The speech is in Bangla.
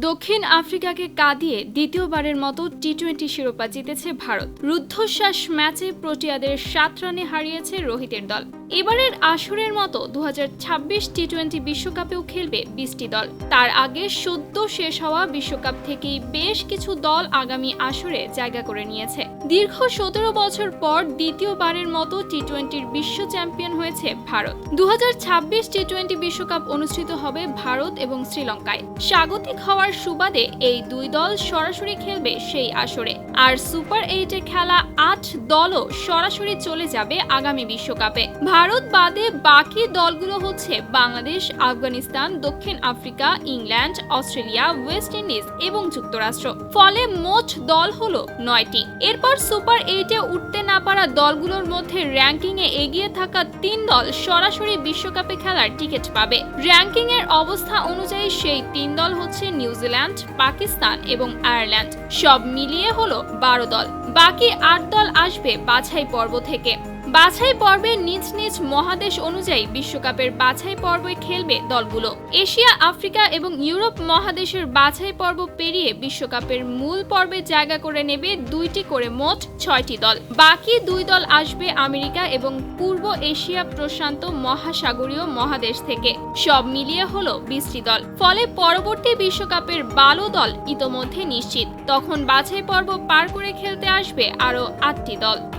দক্ষিণ আফ্রিকাকে কাঁদিয়ে দ্বিতীয়বারের মতো টি টোয়েন্টি শিরোপা জিতেছে ভারত। রুদ্ধশ্বাস ম্যাচে প্রোটিয়াদের সাত রানে হারিয়েছে রোহিতের দল। এবারের আসরের মতো দু টি টোয়েন্টি বিশ্বকাপেও খেলবে বিশটি দল। তার আগে সদ্য শেষ হওয়া বিশ্বকাপ থেকেই বেশ কিছু দল আগামী আসরে জায়গা করে নিয়েছে। দীর্ঘ সতেরো বছর পর দ্বিতীয়বারের মতো টি টোয়েন্টির বিশ্ব চ্যাম্পিয়ন হয়েছে ভারত। দু টি টোয়েন্টি বিশ্বকাপ অনুষ্ঠিত হবে ভারত এবং শ্রীলঙ্কায়। স্বাগতিক হওয়ার সুবাদে এই দুই দল সরাসরি খেলবে সেই আসরে। আর সুপার এইটে খেলা আট দলও সরাসরি চলে যাবে আগামী বিশ্বকাপে। ভারত বাদে বাকি দলগুলো হচ্ছে বাংলাদেশ, আফগানিস্তান, দক্ষিণ Africa, England, Australia, West Indies এবং যুক্তরাষ্ট্র। ফলে মোট দল হলো নয়টি। এরপর সুপার এইটে উঠতে না পারা দলগুলোর মধ্যে র্যাঙ্কিংয়ে এগিয়ে থাকা তিন দল সরাসরি বিশ্বকাপে খেলার টিকিট পাবে। র্যাঙ্কিংয়ের অবস্থা অনুযায়ী সেই তিন দল হচ্ছে নিউজিল্যান্ড, পাকিস্তান এবং আয়ারল্যান্ড। সব মিলিয়ে হলো বারো দল। বাকি আট দল আসবে বাছাই পর্ব থেকে। বাছাই পর্বে নিজ নিজ মহাদেশ অনুযায়ী বিশ্বকাপের বাছাই পর্বে খেলবে দলগুলো। এশিয়া, আফ্রিকা এবং ইউরোপ মহাদেশের বাছাই পর্ব পেরিয়ে বিশ্বকাপের মূল পর্বে জায়গা করে নেবে দুইটি করে মোট ছয়টি দল। বাকি দুই দল আসবে আমেরিকা এবং পূর্ব এশিয়া প্রশান্ত মহাসাগরীয় মহাদেশ থেকে। সব মিলিয়ে হল বিশটি দল। ফলে পরবর্তী বিশ্বকাপের বালো দল ইতোমধ্যে নিশ্চিত। তখন বাছাই পর্ব পার করে খেলতে আসবে আরও আটটি দল।